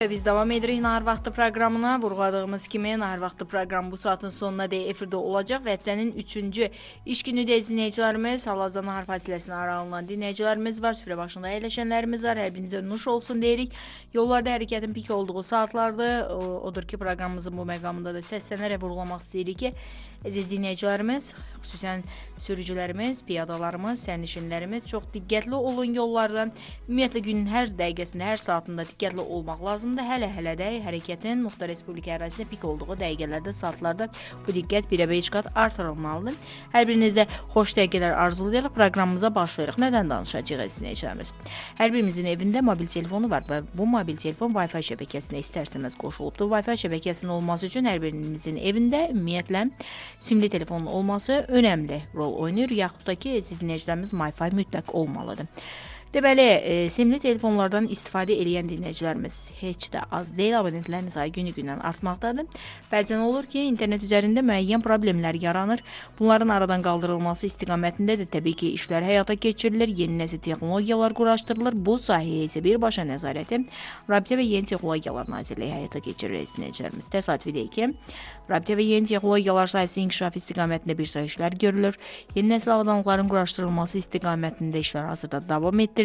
Biz davam edirik Nahar Vaxtı proqramına. Vurğuladığımız kimi Nahar Vaxtı proqramı bu saatın sonuna dək efirdə olacaq və həftənin 3-cü iş günü də dinləyicilərimiz, hal-hazırda Nahar fasiləsinin aralıqlanan dinləyicilərimiz var, süfrə başında əyləşənlərimiz var. Hər birinizə nuş olsun deyirik. Yollarda hərəkətin pik olduğu saatlardır. Odur ki, proqramımızın bu məqamında da səslənərək vurğulamaq istəyirik ki, əziz dinləyicilərimiz, xüsusən sürücülərimiz, piyadalarımız, sərnişinlərimiz çox diqqətli olun yollardan. Ümumiyyətlə günün hər dəqiqəsində, hər saatında diqqətli olmaq lazımdır. Hələ-hələ də hərəkətin Muxtar Respublika ərazisində pik olduğu dəqiqələrdə, saatlarda bu diqqət birə beş qat artırılmalıdır. Hər birinizə xoş dəqiqələr arzulayaraq proqramımıza başlayırıq. Nədən danışacağıq dinləyicilərimiz? Hər birimizin evində mobil telefonu var və bu mobil telefon Wi-Fi şəbəkəsinə istər-istəməz qoşulubdur. Wi-Fi şəbəkəsinin olması üçün hər birinizin evində ümumiyyətlə simli telefonun olması önəmli rol oynayır. Yaxud da ki, dinləyicilərimiz Wi-Fi mütləq olmalıdır. Deməli, e, simli telefonlardan istifadə edən dinləyicilərimiz heç də az deyil, abonentlərin sayı günü-gündən artmaqdadır. Bəzən olur ki, internet üzərində müəyyən problemlər yaranır. Bunların aradan qaldırılması istiqamətində də təbii ki, işlər həyata keçirilir, yeni nəsil texnologiyalar quraşdırılır. Bu sahəyə isə birbaşa nəzarəti Rabitə və Yeni Texnologiyalar Nazirliyi həyata keçirir dinləyicilərimiz. Təsadüfi deyil ki, Rabitə və Yeni Texnologiyalar sahəsinin inkişafı istiqamətində bir işlər görülür. Yeni nəsil avadanlıqların quraşdırılması istiqamətində işlər hazırda davam etdirilir.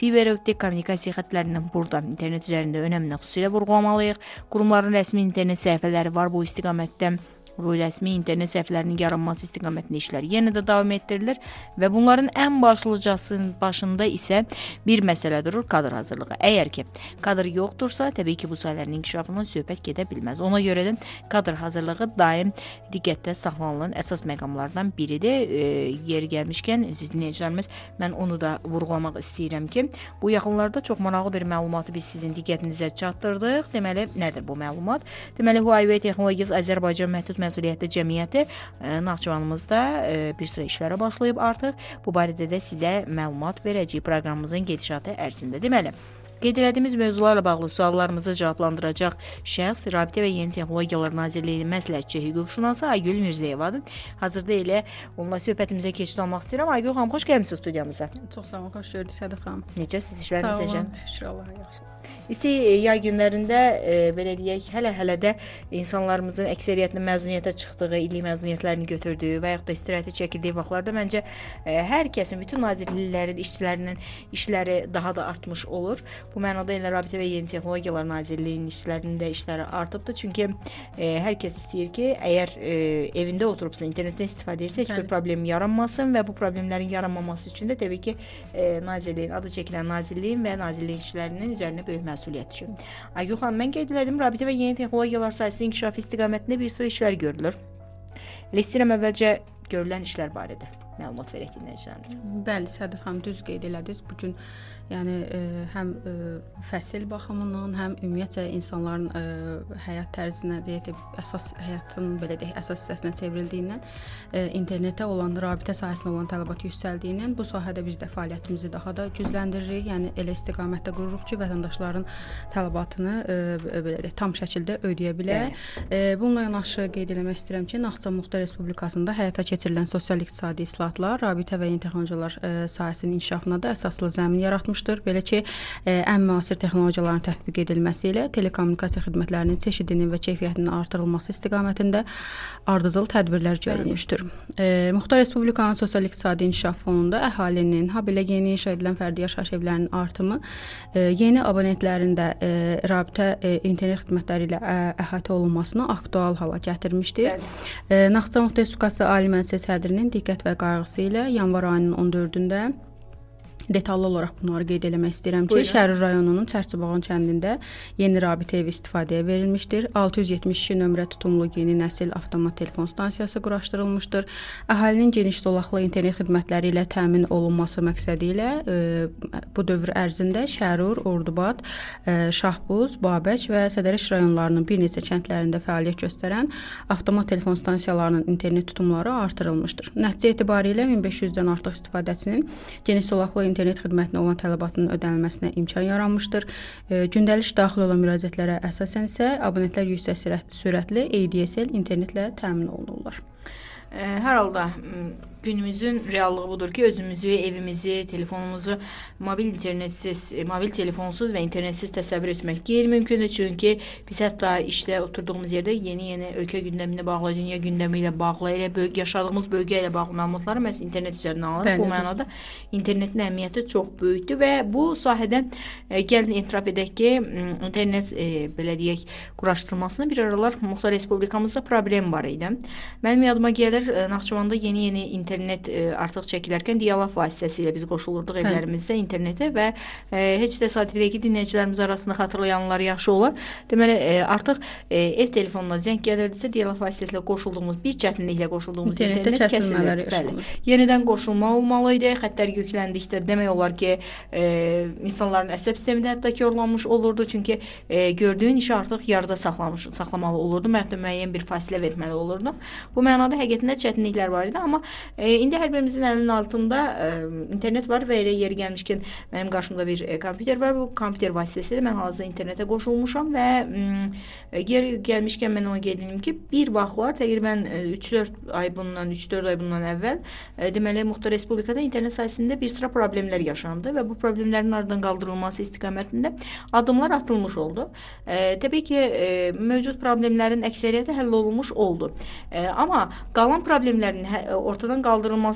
Fiber optik kommunikasiya xətlərindən burada internet üzərində önəmini xüsusilə vurğulamalıyıq. Qurumların rəsmi internet səhifələri var bu istiqamətdə. Bu rəsmi internet səhifələrinin yaranması istiqamətində işlər yenə də davam etdirilir və bunların ən başlıcasının başında isə bir məsələ durur, kadr hazırlığı. Əgər ki, kadr yoxdursa, təbii ki, bu sahələrin inkişafından söhbət gedə bilməz. Ona görə də kadr hazırlığı daim diqqətdə saxlanılan əsas məqamlardan biridir. E, yeri gəlmişkən, siz dinləyicilərimiz, mən onu da vurğulamaq istəyirəm ki, bu yaxınlarda çox maraqlı bir məlumatı biz sizin diqqətinizə çatdırdıq. Deməli, nədir bu məlumat? Deməli, Huawei Texnologies Azərbaycan Məhdud Məsuliyyətli Cəmiyyəti e, Naxçıvanımızda e, bir sıra işlərə başlayıb artıq. Bu barədə də sizə məlumat verəcəyik proqramımızın gedişatı ərzində. Deməli, Qeyd etdiyimiz mövzularla bağlı suallarımızı cavablandıracaq şəxs Rabitə və Yeni Texnologiyalar Nazirliyinin məsləhətçi hüquqşünası Aygül Mirzəyevadır. Hazırda elə onunla söhbətimizə keçid almaq istəyirəm. Aygül xanım, xoş gəlmisiniz studiyamıza. Çox sağ olun, xoş gördük Sədıq xanım. Necəsiz Sağ işləriniz olun, necə? şükür Allaha yaxşı. İsti e, yay günlərində e, belə deyək, hələ-hələ də insanlarımızın əksəriyyətinin məzuniyyətə çıxdığı, illik məzuniyyətlərini götürdüyü və yaxud da istirahətə çəkildiyi vaxtlarda məncə e, hər kəsin, bütün nazirliklərin, işçilərinin işləri daha da artmış olur. Bu mənada elə Rabitə və Yeni Texnologiyalar Nazirliyinin işçilərinin də işləri artıbdır. Çünki e, hər kəs istəyir ki, əgər e, evində oturubsa, internetdən istifadə edirsə, heç bir problem yaranmasın və bu problemlərin yaranmaması üçün də təbii ki, e, nazirliyin adı çəkilən nazirliyin və nazirliyin işçilərinin üzərinə böyük məsuliyyət düşür. Aygül xanım, mən qeyd elədim, Rabitə və Yeni Texnologiyalar sahəsinin inkişafı istiqamətində bir sıra işlər görülür. Elə istəyirəm əvvəlcə görülən işlər barədə məlumat verək dinləyicilərimizə. Bəli, Sədıq xanım düz qeyd elədiniz. Bu gün yəni e, həm e, fəsil baxımından, həm ümumiyyətcə insanların e, həyat tərzinə deyək də əsas həyatın belə deyək əsas hissəsinə çevrildiyindən internetə olan rabitə sahəsinə olan tələbat yüksəldiyindən bu sahədə biz də fəaliyyətimizi daha da gücləndiririk. Yəni elə istiqamətdə qururuq ki, vətəndaşların tələbatını belə deyək tam şəkildə ödəyə bilək. E, bununla yanaşı qeyd eləmək istəyirəm ki, Naxçıvan Muxtar Respublikasında həyata keçirilən sosial-iqtisadi islahatlar rabitə və yeni texnologiyalar sahəsinin inkişafına da əsaslı zəmin yaratmışdır. Belə ki, e, ən müasir texnologiyaların tətbiq edilməsi ilə telekommunikasiya xidmətlərinin çeşidinin və keyfiyyətinin artırılması istiqamətində ardıcıl tədbirlər görülmüşdür. E, Muxtar Respublikanın sosial-iqtisadi inkişaf fonunda əhalinin, habelə yeni inşa edilən fərdi yaşayış evlərinin artımı, e, yeni abonentlərin də rabitə internet xidmətləri ilə əhatə olunmasını aktual hala gətirmişdir. Naxçıvan Muxtar Respublikası Ali Məclisi sədrinin diqqət və qayğısı ilə yanvar ayının 14-də Detallı olaraq bunları qeyd eləmək istəyirəm ki, Buyurun. Şərur rayonunun Çərçibağan kəndində yeni rabitə evi istifadəyə verilmişdir. 672 nömrə tutumlu yeni nəsil avtomat telefon stansiyası quraşdırılmışdır. Əhalinin geniş zolaqlı internet xidmətləri ilə təmin olunması məqsədi ilə e, bu dövr ərzində Şərur, Ordubad, e, Şahbuz, Babək və Sədərəş rayonlarının bir neçə kəndlərində fəaliyyət göstərən avtomat telefon stansiyalarının internet tutumları artırılmışdır. Nəticə etibarilə 1500-dən artıq istifadəçinin geniş zolaqlı internet xidmətinə olan tələbatının ödənilməsinə imkan yaranmışdır. E, Gündəlik daxil olan müraciətlərə əsasən isə abonentlər yüksək sürət- sürətli ADSL internetlə təmin olunurlar. Ə, Hər halda günümüzün reallığı budur ki, özümüzü, evimizi, telefonumuzu mobil internetsiz, e, mobil telefonsuz və internetsiz təsəvvür etmək qeyri-mümkündür. Çünki biz hətta işdə oturduğumuz yerdə yeni-yeni ölkə gündəminə bağlı, dünya gündəmi ilə bağlı, elə bölgə yaşadığımız bölgə ilə bağlı məlumatları məhz internet üzərindən alırıq. Bu mənada internetin əhəmiyyəti çox böyükdür və bu sahədən e, gəlin etiraf edək ki, internet e, belə deyək, quraşdırılmasında bir aralar Muxtar Respublikamızda problem var idi. Mənim yadıma gəlir, e, Naxçıvanda yeni-yeni internet e, artıq çəkilərkən dialog vasitəsilə biz qoşulurduq Hə. evlərimizdə internetə və e, heç təsadüfi deyil ki, dinləyicilərimiz arasında xatırlayanlar yaxşı olar. Deməli, e, artıq ev telefonuna zəng gəlirdisə, dialog vasitəsilə qoşulduğumuz, bir çətinliklə qoşulduğumuz İnternetdə internet kəsilirdi. Bəli. Yenidən qoşulma olmalı idi. Xəttlər yükləndikdə demək olar ki, insanların əsəb sistemi də hətta korlanmış olurdu. Çünki gördüyün işi artıq yarıda saxlamış, saxlamalı olurdu. Məhdud müəyyən bir fasilə verməli olurdu. Bu mənada həqiqətən də çətinliklər var idi, amma e, indi hər birimizin əlinin altında e, internet var və elə yeri gəlmişkən mənim qarşımda bir e, kompüter var. Bu kompüter vasitəsilə mən hazırda internetə qoşulmuşam və m, e, yeri gəlmişkən mən onu qeyd edim ki, bir vaxtlar təqribən e, 3-4 ay bundan, 3-4 ay bundan əvvəl e, deməli Muxtar Respublikada internet sahəsində bir sıra problemlər yaşandı və bu problemlərin aradan qaldırılması istiqamətində addımlar atılmış oldu. E, təbii ki, e, mövcud problemlərin əksəriyyəti həll olunmuş oldu. E, amma qalan problemlərin hə, ortadan qaldırılması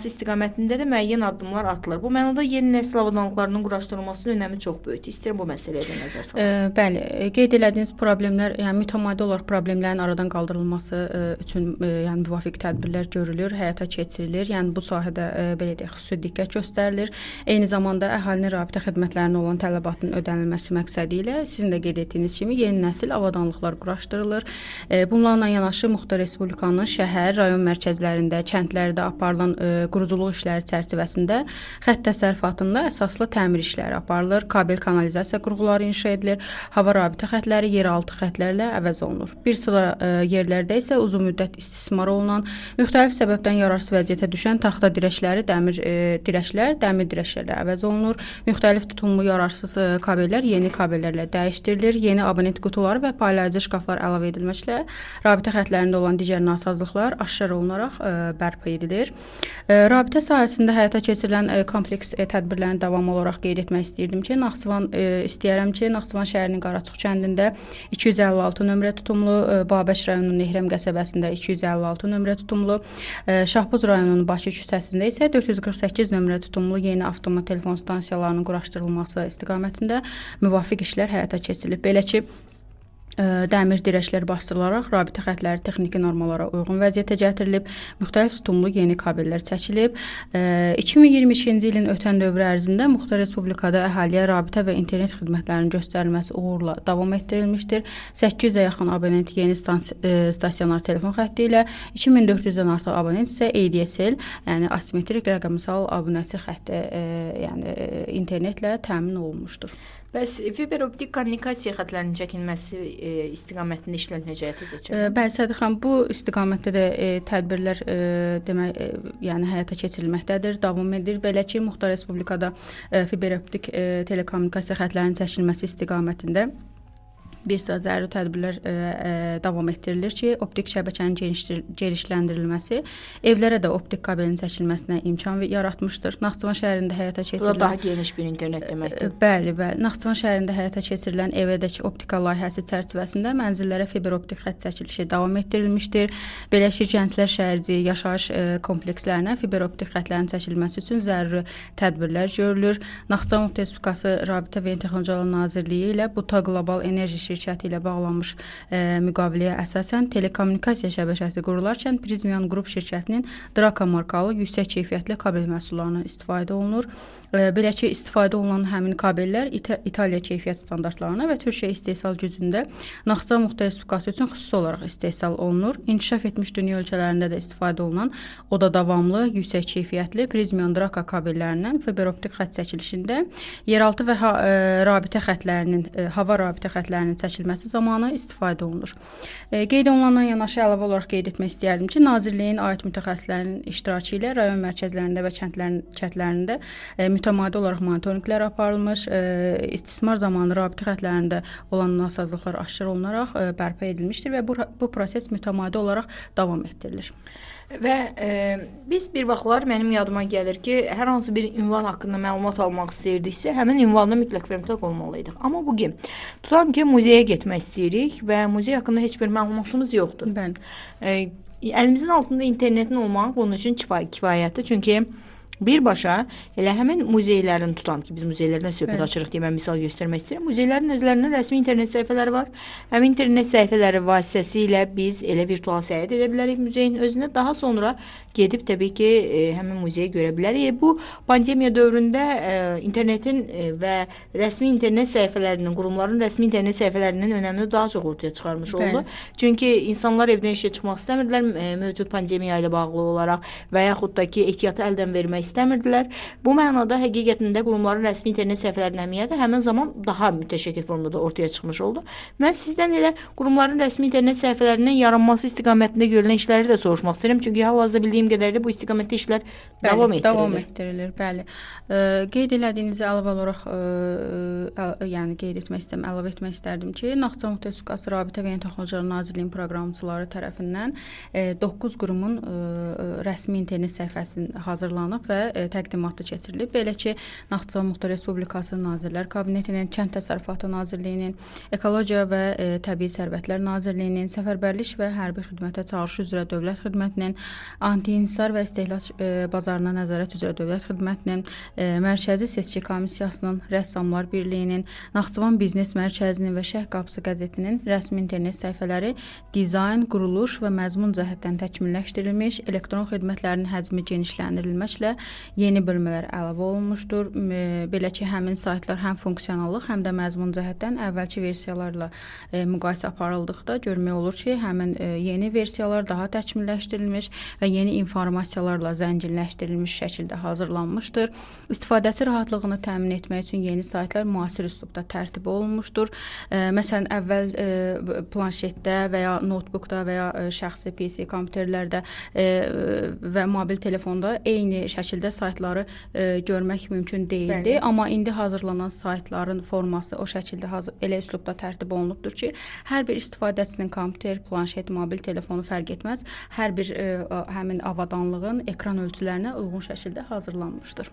istiqamətində də müəyyən addımlar atılır. Bu mənada yeni nəsil avadanlıqlarının quraşdırılmasının önəmi çox böyükdür. İstəyirəm bu məsələyə də nəzər salaq. E, bəli, qeyd elədiyiniz problemlər, yəni mütəmadi olaraq problemlərin aradan qaldırılması e, üçün e, yəni müvafiq tədbirlər görülür, həyata keçirilir. Yəni bu sahədə e, belə deyək, xüsusi diqqət göstərilir. Eyni zamanda əhalinin rabitə xidmətlərinə olan tələbatının ödənilməsi məqsədi ilə sizin də qeyd etdiyiniz kimi yeni nəsil avadanlıqlar quraşdırılır. E, bunlarla yanaşı Muxtar Respublikanın şəhər, rayon mərkəzlərində, kəndlərdə aparılan e, quruculuq işləri çərçivəsində xətt təsərrüfatında əsaslı təmir işləri aparılır, kabel kanalizasiya qurğuları inşa edilir, hava rabitə xəttləri yeraltı xəttlərlə əvəz olunur. Bir sıra e, yerlərdə isə uzun müddət istismar olunan, müxtəlif səbəbdən yararsız vəziyyətə düşən taxta dirəkləri dəmir e, dirəklər dəmir dirəklərlə əvəz olunur. Müxtəlif tutumlu yararsız e, kabellər yeni kabellərlə dəyişdirilir. Yeni abonent qutuları və paylayıcı şkaflar əlavə edilməklə rabitə xəttlərində olan digər nasazlıqlar aşkar olunaraq e, bərpa edilir. Rabitə sahəsində həyata keçirilən e, kompleks e, tədbirlərin davamı olaraq qeyd etmək istəyirdim ki, Naxçıvan e, istəyirəm ki, Naxçıvan şəhərinin Qaraçuq kəndində 256 nömrə tutumlu, Babək rayonunun Nehrəm qəsəbəsində 256 nömrə tutumlu, Şahbuz rayonunun Bakı küçəsində isə 448 nömrə tutumlu yeni avtomat telefon stansiyalarının quraşdırılması istiqamətində müvafiq işlər həyata keçirilib. Belə ki, dəmir dirəklər basdırılaraq rabitə xəttləri texniki normalara uyğun vəziyyətə gətirilib, müxtəlif tutumlu yeni kabellər çəkilib. Ə, 2022-ci ilin ötən dövrü ərzində Muxtar Respublikada əhaliyə rabitə və internet xidmətlərinin göstərilməsi uğurla davam etdirilmişdir. 800-ə yaxın abonent yeni stasionar telefon xətti ilə 2400-dən artıq abonent isə ADSL, yəni asimetrik rəqəmsal abunəçi xətti, yəni internetlə təmin olunmuşdur. Bəs fiber optik kommunikasiya xətlərinin çəkilməsi e, istiqamətində işlər necə həyata Ə, keçirilir? Bəli, Sədiq xanım, bu istiqamətdə də e, tədbirlər e, demək, e, yəni həyata keçirilməkdədir, davam edir. Belə ki, Muxtar Respublikada e, fiber optik e, telekommunikasiya xətlərinin çəkilməsi istiqamətində bir sıra zəruri tədbirlər ə, ə, davam etdirilir ki, optik şəbəkənin genişləndirilməsi evlərə də optik kabelin çəkilməsinə imkan yaratmışdır. Naxçıvan şəhərində həyata keçirilən daha geniş bir internet deməkdir. Bəli, bəli. Naxçıvan şəhərində həyata keçirilən evədəki optika layihəsi çərçivəsində mənzillərə fiber optik xətt çəkilişi davam etdirilmişdir. Belə ki, Gənclər şəhərci yaşayış e, komplekslərinə fiber optik xəttlərin çəkilməsi üçün zəruri tədbirlər görülür. Naxçıvan Muxtar Respublikası Rabitə və Texnologiyalar Nazirliyi ilə Buta Qlobal Enerji şirkəti ilə bağlanmış e, müqaviləyə əsasən telekommunikasiya şəbəkəsi qurularkən Prizmian Qrup şirkətinin Draka markalı yüksək keyfiyyətli kabel məhsullarından istifadə olunur. E, belə ki, istifadə olunan həmin kabellər İta İtaliya keyfiyyət standartlarına və Türkiyə istehsal gücündə Naxçıvan Muxtar Respublikası üçün xüsusi olaraq istehsal olunur. İnkişaf etmiş dünya ölkələrində də istifadə olunan o da davamlı, yüksək keyfiyyətli Prizmian Draka kabellərindən fiber optik xətt çəkilişində yeraltı və ha, e, rabitə xəttlərinin, e, hava rabitə xəttlərinin çəkilməsi zamanı istifadə olunur. E, qeyd olunandan yanaşı əlavə olaraq qeyd etmək istəyərdim ki, Nazirliyin aid mütəxəssislərinin iştirakı ilə rayon mərkəzlərində və kəndlərin kəndlərində e, mütəmadi olaraq monitorinqlər aparılmış, e, istismar zamanı rabitə xəttlərində olan nasazlıqlar aşkar olunaraq bərpa edilmişdir və bu, bu proses mütəmadi olaraq davam etdirilir. Və e, biz bir vaxtlar mənim yadıma gəlir ki, hər hansı bir ünvan haqqında məlumat almaq istəyirdiksə, həmin ünvanda mütləq və mütləq olmalıydıq. Amma bu gün tutalım ki, muzeyə getmək istəyirik və muzey haqqında heç bir məlumatımız yoxdur. Bəli. E, əlimizin altında internetin olmaq bunun üçün kifay kifayətdir. Çünki birbaşa elə həmin muzeylərin tutam ki, biz muzeylərdən söhbət Bəli. açırıq deyə mən misal göstərmək istəyirəm. Muzeylərin özlərinin rəsmi internet səhifələri var. Həmin internet səhifələri vasitəsilə biz elə virtual səyahət edə bilərik muzeyin özünə. Daha sonra gedib təbii ki, e, həmin muzeyi görə bilərik. E, Bu pandemiya dövründə e, internetin e, və rəsmi internet səhifələrinin, qurumların rəsmi internet səhifələrinin önəmini daha çox ortaya çıxarmış Bəli. oldu. Çünki insanlar evdən işə çıxmaq istəmirdilər e, mövcud pandemiya ilə bağlı olaraq və yaxud da ki, ehtiyatı əldən vermək istəmirdilər. Bu mənada həqiqətən də qurumların rəsmi internet səhifələrinin əhəmiyyəti həmin zaman daha mütəşəkkil formada ortaya çıxmış oldu. Mən sizdən elə qurumların rəsmi internet səhifələrinin yaranması istiqamətində görülən işləri də soruşmaq istəyirəm. Çünki hal-hazırda bildiyim qədərilə bu istiqamətdə işlər davam Bəli, etdirilir. Davam etdirilir, bəli. E, qeyd elədiyinizi əlavə olaraq e, ə, yəni qeyd etmək istəyirəm, əlavə etmək istərdim ki, Naxçıvan Muxtar Respublikası Rabitə və Yeni Texnologiyalar Nazirliyinin proqramçıları tərəfindən e, 9 qurumun e, rəsmi internet səhifəsi hazırlanıb və e, təqdimatı keçirilib. Belə ki, Naxçıvan Muxtar Respublikası Nazirlər Kabinetinin, Kənd Təsərrüfatı Nazirliyinin, Ekologiya və e, Təbii Sərvətlər Nazirliyinin, Səfərbərlik və Hərbi Xidmətə Çağırış üzrə Dövlət Xidmətinin, Anti-İnhisar və İstehlak e, Bazarına Nəzarət üzrə Dövlət Xidmətinin, Mərkəzi Seçki Komissiyasının, Rəssamlar Birliyinin, Naxçıvan Biznes Mərkəzinin və Şərq Qapısı qəzetinin rəsmi internet səhifələri dizayn, quruluş və məzmun cəhətdən təkmilləşdirilmiş, elektron xidmətlərin həcmi genişləndirilməklə yeni bölmələr əlavə olunmuşdur. Belə ki, həmin saytlar həm funksionallıq, həm də məzmun cəhətdən əvvəlki versiyalarla e, müqayisə aparıldıqda görmək olur ki, həmin e, yeni versiyalar daha təkmilləşdirilmiş və yeni informasiyalarla zənginləşdirilmiş şəkildə hazırlanmışdır. İstifadəçi rahatlığını təmin etmək üçün yeni saytlar müasir üslubda tərtib olunmuşdur. E, məsələn, əvvəl planşetdə və ya notebookda və ya şəxsi PC kompüterlərdə və mobil telefonda eyni şəkildə saytları e, görmək mümkün deyildi, Bəli. amma indi hazırlanan saytların forması o şəkildə hazır, elə üslubda tərtib olunubdur ki, hər bir istifadəçinin kompüter, planşet, mobil telefonu fərq etməz, hər bir e, a- həmin avadanlığın ekran ölçülərinə uyğun şəkildə hazırlanmışdır.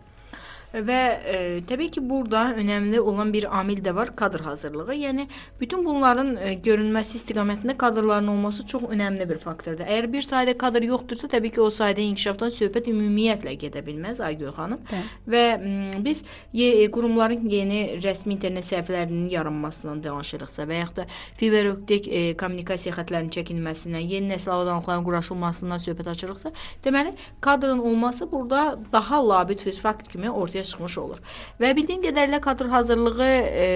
Və e, təbii ki, burada önəmli olan bir amil də var, kadr hazırlığı. Yəni bütün bunların e, görünməsi istiqamətində kadrların olması çox önəmli bir faktordur. Əgər bir sahədə kadr yoxdursa, təbii ki, o sahədə inkişafdan söhbət ümumiyyətlə gedə bilməz Aygül xanım. Bəli. Və biz ye, e, qurumların yeni rəsmi internet səhifələrinin yaranmasından danışırıqsa və yaxud da fiber optik e, kommunikasiya xətlərinin çəkilməsindən, yeni nəsil avadanlıqların quraşdırılmasından söhbət açırıqsa, deməli kadrın olması burada daha labüd bir fakt kimi ortaya çıxmış olur. Və bildiyim qədərilə kadr hazırlığı e,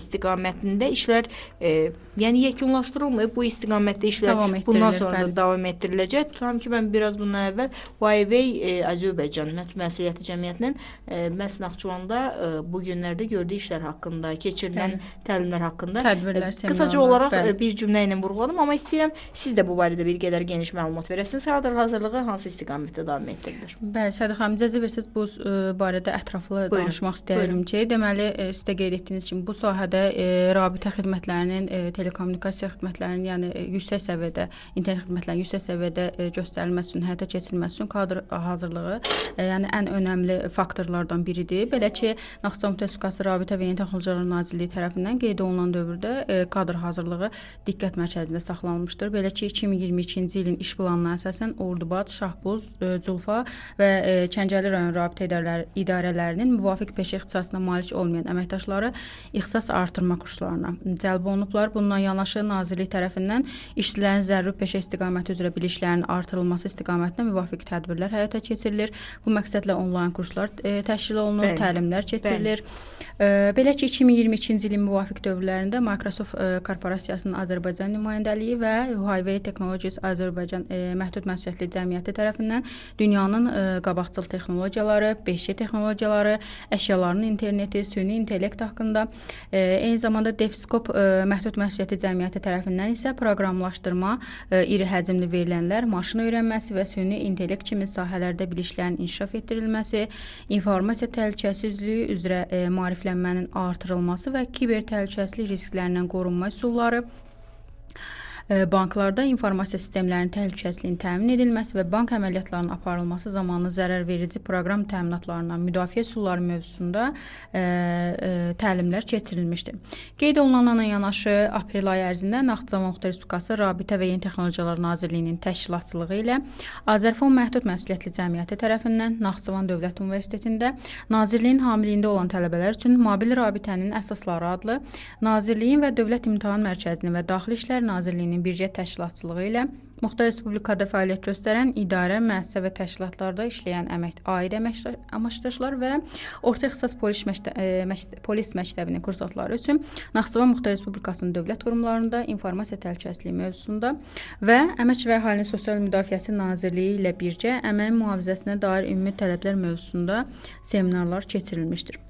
istiqamətində işlər e, yəni yekunlaşdırılmayıb. Bu istiqamətdə işlər bundan sonra da davam etdiriləcək. Tutam ki, mən biraz bundan əvvəl Huawei e, Azərbaycan Məsuliyyəti Cəmiyyətinin e, məhz Naxçıvanda e, bu günlərdə gördüyü işlər haqqında, keçirilən Bəli. təlimlər haqqında Tədbirlər, e, qısaca seminarlar, olaraq bəli. e, bir cümlə ilə vurğuladım, amma istəyirəm siz də bu barədə bir qədər geniş məlumat verəsiniz. Kadr hazırlığı hansı istiqamətdə davam etdirilir? Bəli, Sədə xanım, icazə versiniz bu e, barədə ətraflı Buyurun, danışmaq istəyirəm ki, deməli e, siz də qeyd etdiyiniz kimi bu sahədə e, rabitə xidmətlərinin, e, telekommunikasiya xidmətlərinin, yəni e, yüksək səviyyədə internet xidmətlərinin yüksək səviyyədə e, göstərilməsi üçün, həyata keçirilməsi üçün kadr hazırlığı, e, yəni ən önəmli faktorlardan biridir. Belə ki, Naxçıvan Respublikası Rabitə və Yeni Texnologiyalar Nazirliyi tərəfindən qeyd olunan dövrdə e, kadr hazırlığı diqqət mərkəzində saxlanılmışdır. Belə ki, 2022-ci ilin iş planına əsasən Ordubad, Şahbuz, e, Culfa və e, Kəncəli rayon rabitə idarələri, idarələrinin müvafiq peşə ixtisasına malik olmayan əməkdaşları ixtisas artırma kurslarına cəlb olunublar. Bundan yanaşı Nazirlik tərəfindən işçilərin zəruri peşə istiqaməti üzrə biliklərinin artırılması istiqamətində müvafiq tədbirlər həyata keçirilir. Bu məqsədlə onlayn kurslar e, təşkil olunur, Bəli. təlimlər keçirilir. E, belə ki, 2022-ci ilin müvafiq dövrlərində Microsoft e, korporasiyasının Azərbaycan nümayəndəliyi və Huawei Technologies Azərbaycan məhdud məsuliyyətli cəmiyyəti tərəfindən dünyanın qabaqcıl texnologiyaları, 5G texnologiyaları, əşyaların interneti, süni intellekt haqqında, e, eyni zamanda Defscope e, məhdud məsuliyyətli cəmiyyəti tərəfindən isə proqramlaşdırma, e, iri həcmli verilənlər, maşın öyrənməsi və süni intellekt kimi sahələrdə biliklərin inkişaf etdirilməsi, informasiya təhlükəsizliyi üzrə e, maariflənmənin artırılması və kiber təhlükəsizlik risklərindən qorunma üsulları banklarda informasiya sistemlərinin təhlükəsizliyinin təmin edilməsi və bank əməliyyatlarının aparılması zamanı zərərverici proqram təminatlarından müdafiə üsulları mövzusunda təlimlər keçirilmişdir. Qeyd olunanla yanaşı aprel ayı ərzində Naxçıvan Muxtar Respublikası Rabitə və Yeni Texnologiyalar Nazirliyinin təşkilatçılığı ilə Azərfon Məhdud Məsuliyyətli Cəmiyyəti tərəfindən Naxçıvan Dövlət Universitetində Nazirliyin hamiliyində olan tələbələr üçün mobil rabitənin əsasları adlı Nazirliyin və Dövlət İmtahan Mərkəzinin və Daxili İşlər Nazirliyinin birgə təşkilatçılığı ilə Muxtar Respublikada fəaliyyət göstərən idarə, müəssisə və təşkilatlarda işləyən əmək aid əməkdaşlar və orta ixtisas polis, məktə e, məktə polis məktəbinin kursantları üçün Naxçıvan Muxtar Respublikasının dövlət qurumlarında informasiya təhlükəsizliyi mövzusunda və Əmək və Əhalinin Sosial Müdafiəsi Nazirliyi ilə birgə əmək mühafizəsinə dair ümumi tələblər mövzusunda seminarlar keçirilmişdir.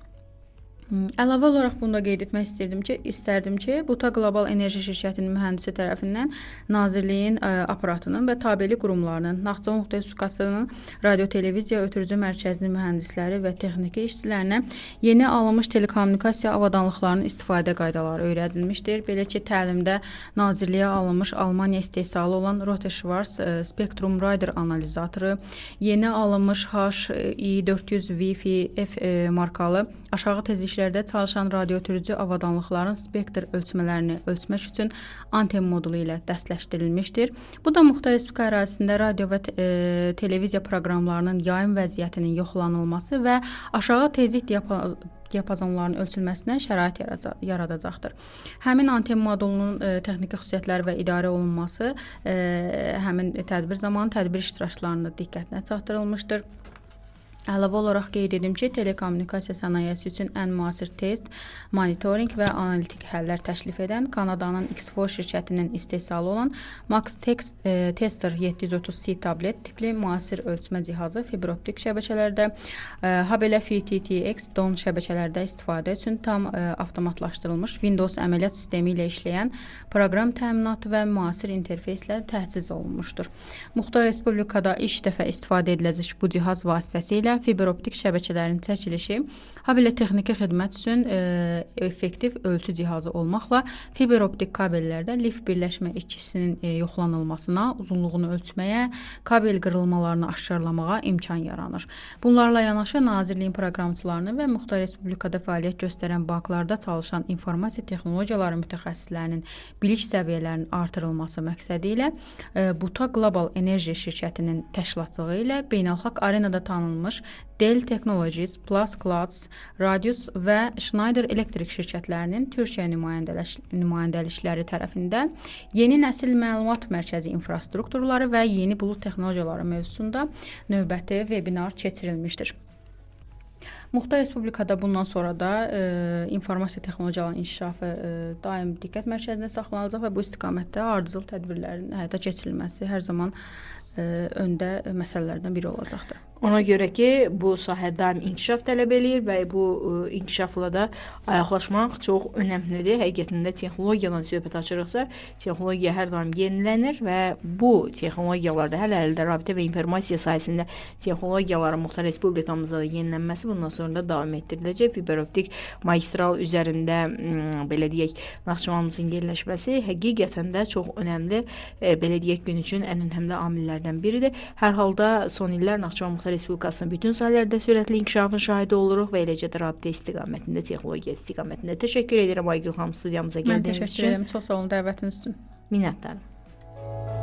Əlavə olaraq bunu da qeyd etmək istirdim ki, istərdim ki, Buta Qlobal Enerji şirkətinin mühəndisi tərəfindən Nazirliyin ə, aparatının və tabelik qurumlarının, Naxçıvan Muxtar Respublikasının Radio Televiziya Ötürücü Mərkəzinin mühəndisləri və texniki işçilərinə yeni alınmış telekommunikasiya avadanlıqlarının istifadə qaydaları öyrədilmişdir. Belə ki, təlimdə Nazirliyə alınmış Almaniya istehsalı olan Rote Schwarz Spectrum Rider analizatoru, yeni alınmış HI400 Wi-Fi F markalı aşağı tezlikli işlərdə çalışan radioötürücü avadanlıqların spektr ölçmələrini ölçmək üçün anten modulu ilə dəstləşdirilmişdir. Bu da Muxtar Respublika ərazisində radio və e, televiziya proqramlarının yayım vəziyyətinin yoxlanılması və aşağı tezlik diapazonlarının ölçülməsinə şərait yaradacaqdır. Həmin anten modulunun e, texniki xüsusiyyətləri və idarə olunması e, həmin tədbir zamanı tədbir iştirakçılarının diqqətinə çatdırılmışdır. Əlavə olaraq qeyd edim ki, telekommunikasiya sənayesi üçün ən müasir test, monitorinq və analitik həllər təklif edən Kanadanın X4 şirkətinin istehsalı olan Max Text e, Tester 730C tablet tipli müasir ölçmə cihazı fibroptik şəbəkələrdə, e, habelə FTTX DON şəbəkələrdə istifadə üçün tam e, avtomatlaşdırılmış Windows əməliyyat sistemi ilə işləyən proqram təminatı və müasir interfeyslə təchiz olunmuşdur. Muxtar Respublikada ilk dəfə istifadə ediləcək bu cihaz vasitəsilə və fiberoptik şəbəkələrin çəkilişi, habelə texniki xidmət üçün e, effektiv ölçü cihazı olmaqla fiberoptik kabellərdə lif birləşmə ikisinin e, yoxlanılmasına, uzunluğunu ölçməyə, kabel qırılmalarını aşkarlamağa imkan yaranır. Bunlarla yanaşı Nazirliyin proqramçılarının və Muxtar Respublikada fəaliyyət göstərən banklarda çalışan informasiya texnologiyaları mütəxəssislərinin bilik səviyyələrinin artırılması məqsədi ilə e, Buta Global Enerji şirkətinin təşkilatçılığı ilə beynəlxalq arenada tanınmış Dell Technologies, Plus Clouds, Radius və Schneider Electric şirkətlərinin Türkiyə nümayəndəlikləri tərəfindən yeni nəsil məlumat mərkəzi infrastrukturları və yeni bulud texnologiyaları mövzusunda növbəti vebinar keçirilmişdir. Muxtar Respublikada bundan sonra da e, informasiya texnologiyalarının inkişafı e, daim diqqət mərkəzində saxlanılacaq və bu istiqamətdə ardıcıl tədbirlərin həyata keçirilməsi hər zaman e, öndə məsələlərdən biri olacaqdır. Ona görə ki, bu sahə daim inkişaf tələb eləyir və bu e, inkişafla da ayaqlaşmaq çox önəmlidir. Həqiqətən də texnologiyadan söhbət açırıqsa, texnologiya hər daim yenilənir və bu texnologiyalarda hələ-hələ rabitə və informasiya sahəsində texnologiyaların müxtəlif respublikamızda da yenilənməsi bundan sonra da davam etdiriləcək. Fiberoptik magistral üzərində belə deyək, Naxçıvanımızın yerləşməsi həqiqətən də çox önəmli, e, belə deyək, gün üçün ən önəmli amillərdən biridir. Hər halda son illər Naxçıvan Muxtar Respublikasının bütün sahələrdə sürətli inkişafın şahidi oluruq və eləcə də rabitə istiqamətində, texnologiya istiqamətində. Təşəkkür edirəm Aygül xanım studiyamıza gəldiyiniz üçün. Mən təşəkkür edirəm. Çox sağ olun dəvətiniz üçün. Minnətdaram.